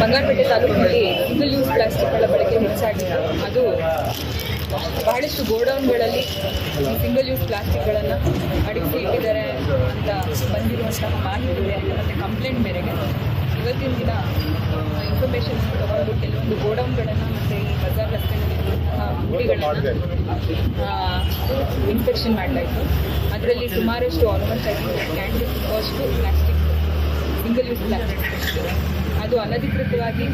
ಬಂಗಾರಪೇಟೆ ತಾಲೂಕಿನಲ್ಲಿ single use ಪ್ಲಾಸ್ಟಿಕ್ಗಳ ಬಳಕೆ ಹೆಚ್ಚಾಗಿದೆ. ಅದು ಬಹಳಷ್ಟು ಗೋಡೌನ್ಗಳಲ್ಲಿ ಸಿಂಗಲ್ ಯೂಸ್ ಪ್ಲಾಸ್ಟಿಕ್ಗಳನ್ನು ಅಡಿಸಿ ಇಟ್ಟಿದ್ದಾರೆ ಅಂತ ಬಂದಿರುವಂತಹ ಮಾಹಿತಿ ಇದೆ. ಮತ್ತು ಕಂಪ್ಲೇಂಟ್ ಮೇರೆಗೆ ಇವತ್ತಿನ ದಿನ ಇನ್ಫಾರ್ಮೇಶನ್ ತಗೊಂಡು ಕೆಲವೊಂದು ಗೋಡೌನ್ಗಳನ್ನು ಮತ್ತು ಈ ಬಜಾರ್ ರಸ್ತೆಯಲ್ಲಿ ಇನ್ಫೆಕ್ಷನ್ ಮಾಡಲಾಯಿತು ಅದರಲ್ಲಿ ಸುಮಾರಷ್ಟು ಆಲ್ಮೋಸ್ಟ್ ಐದು canteen first plastic single use plastic ಅದು ಅನಧಿಕೃತವಾಗಿ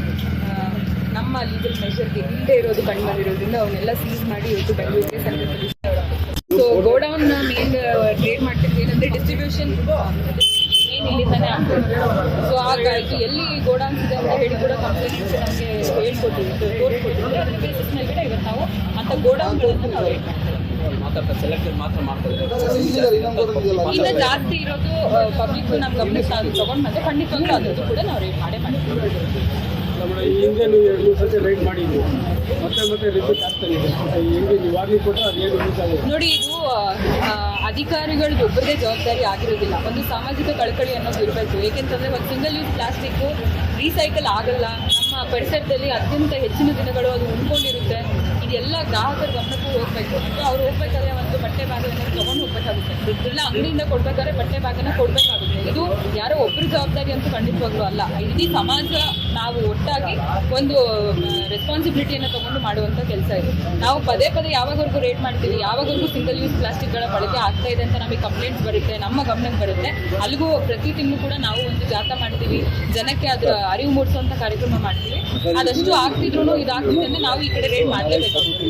ನಮ್ಮ ಲೀಗಲ್ ಮೆಷರ್ಗೆ ಇಲ್ಲದೆ ಇರೋದು ಕಂಡು ಬಂದಿರೋದ್ರಿಂದ ಅವನ್ನೆಲ್ಲ ಸೀಸ್ ಮಾಡಿ ಇವತ್ತು ಬೆಂಗಳೂರಿಗೆ ಸಂಗ್ರಹಿಸಿದ್ದಾರೆ ಸೊ ಗೋಡೌನ್ ಮೇನ್ ಟ್ರೇಡ್ ಮಾಡ್ತಿದ್ವಿ ಏನಂದ್ರೆ ಡಿಸ್ಟ್ರಿಬ್ಯೂಷನ್ ಮೇನ್ ಇಲ್ಲಿಂದಾನೆ ಆಗ್ತದೆ. ಸೊ ಹಾಗಾಗಿ ಎಲ್ಲಿ ಗೋಡೌನ್ ಇದೆ ಅಂತ ಹೇಳಿ ಕೂಡ ಕಂಪ್ಲೇಂಟ್ಸ್ ನಮಗೆ ಹೇಳ್ಕೊಟ್ಟಿವಿ ತೋರಿಸ್ಕೊಟ್ಟಿದ್ದು ಅದ್ರ ಬೇಸಿಸ್ ಮೇಲೆ ಕೂಡ ಇವತ್ತು ನಾವು ಅಂತ ಗೋಡೌನ್ಗಳನ್ನು ನಾವು ರೇಟ್ ಮಾಡ್ತೀವಿ ಸೆಲೆಕ್ಟೆಡ್ ಮಾತ್ರ ಮಾಡ್ತಾ ಇನ್ನು ಜಾಸ್ತಿ ಇರೋದು ಪಬ್ಲಿಕ್ ನಮ್ಮ ಗಮನಕ್ಕೆ ತಗೊಂಡು ಬಂದು ಖಂಡಿತವಾಗ್ಲೂ ಅದ್ರದ್ದು ಕೂಡ ನಾವು ರೇಟ್ ನಮ್ಮ ಈ ಎರಡು ಮೂರು ಸತಿ ರೈಡ್ ಮತ್ತೆ ಮತ್ತೆ ರಿಪೀಟ್ ಕೊಟ್ಟರೆ ಅದೇನು ನೋಡಿ, ಇದು ಅಧಿಕಾರಿಗಳು ಒಬ್ಬರದೇ ಜವಾಬ್ದಾರಿ ಆಗಿರೋದಿಲ್ಲ. ಒಂದು ಸಾಮಾಜಿಕ ಕಳಕಳಿ ಅನ್ನೋದು ಇರಬೇಕು. ಏಕೆಂತಂದ್ರೆ ಒಂದು ಸಿಂಗಲ್ ಯೂಸ್ ಪ್ಲಾಸ್ಟಿಕ್ ರೀಸೈಕಲ್ ಆಗಲ್ಲ. ನಮ್ಮ ಪರಿಸರದಲ್ಲಿ ಅತ್ಯಂತ ಹೆಚ್ಚಿನ ದಿನಗಳು ಅದು ಉಳ್ಕೊಂಡಿರುತ್ತೆ ಇದೆಲ್ಲ ಗ್ರಾಹಕರ ಗಮನಕ್ಕೂ ಹೋಗ್ಬೇಕು. ಅವ್ರು ಹೋಗ್ಬೇಕಾದ್ರೆ ಒಂದು ಬಟ್ಟೆ ಬ್ಯಾಗನ್ನು ತಗೊಂಡು ಹೋಗ್ಬೇಕಾಗುತ್ತೆ. ಇದೆಲ್ಲ ಅಂಗಡಿಯಿಂದ ಕೊಡ್ಬೇಕಾದ್ರೆ ಬಟ್ಟೆ ಭಾಗನ ಕೊಡ್ಬೇಕಾಗುತ್ತೆ. ಇದು ಯಾರೋ ಒಬ್ಬರ ಜವಾಬ್ದಾರಿ ಅಂತೂ ಖಂಡಿತವಾಗ್ಲೂ ಅಲ್ಲ. ಇಡೀ ಸಮಾಜ ನಾವು ಒಟ್ಟಾಗಿ ಒಂದು ರೆಸ್ಪಾನ್ಸಿಬಿಲಿಟಿಯನ್ನು ತಗೊಂಡು ಮಾಡುವಂಥ ಕೆಲಸ ಇದು. ನಾವು ಪದೇ ಪದೇ ಯಾವಾಗವರೆಗೂ ರೇಟ್ ಮಾಡ್ತೀವಿ, ಯಾವಾಗವರೆಗೂ ಸಿಂಗಲ್ ಯೂಸ್ ಪ್ಲಾಸ್ಟಿಕ್ಗಳ ಬಳಕೆ ಆಗ್ತಾ ಇದೆ ಅಂತ ನಮಗೆ ಕಂಪ್ಲೇಂಟ್ಸ್ ಬರುತ್ತೆ, ನಮ್ಮ ಗಮನಕ್ಕೆ ಬರುತ್ತೆ. ಅಲ್ಲಿಗೂ ಪ್ರತಿ ತಿಂಗಳು ಕೂಡ ನಾವು ಒಂದು ಜಾಥಾ ಮಾಡ್ತೀವಿ, ಜನಕ್ಕೆ ಅದರ ಅರಿವು ಮೂಡಿಸುವಂಥ ಕಾರ್ಯಕ್ರಮ ಮಾಡ್ತೀವಿ. ಅದಷ್ಟು ಆಗ್ತಿದ್ರು ಇದಾಗ್ತಿದೆ ಅಂದರೆ ನಾವು ಈ ಕಡೆ ರೇಟ್ ಮಾಡಲೇಬೇಕಾಗುತ್ತೆ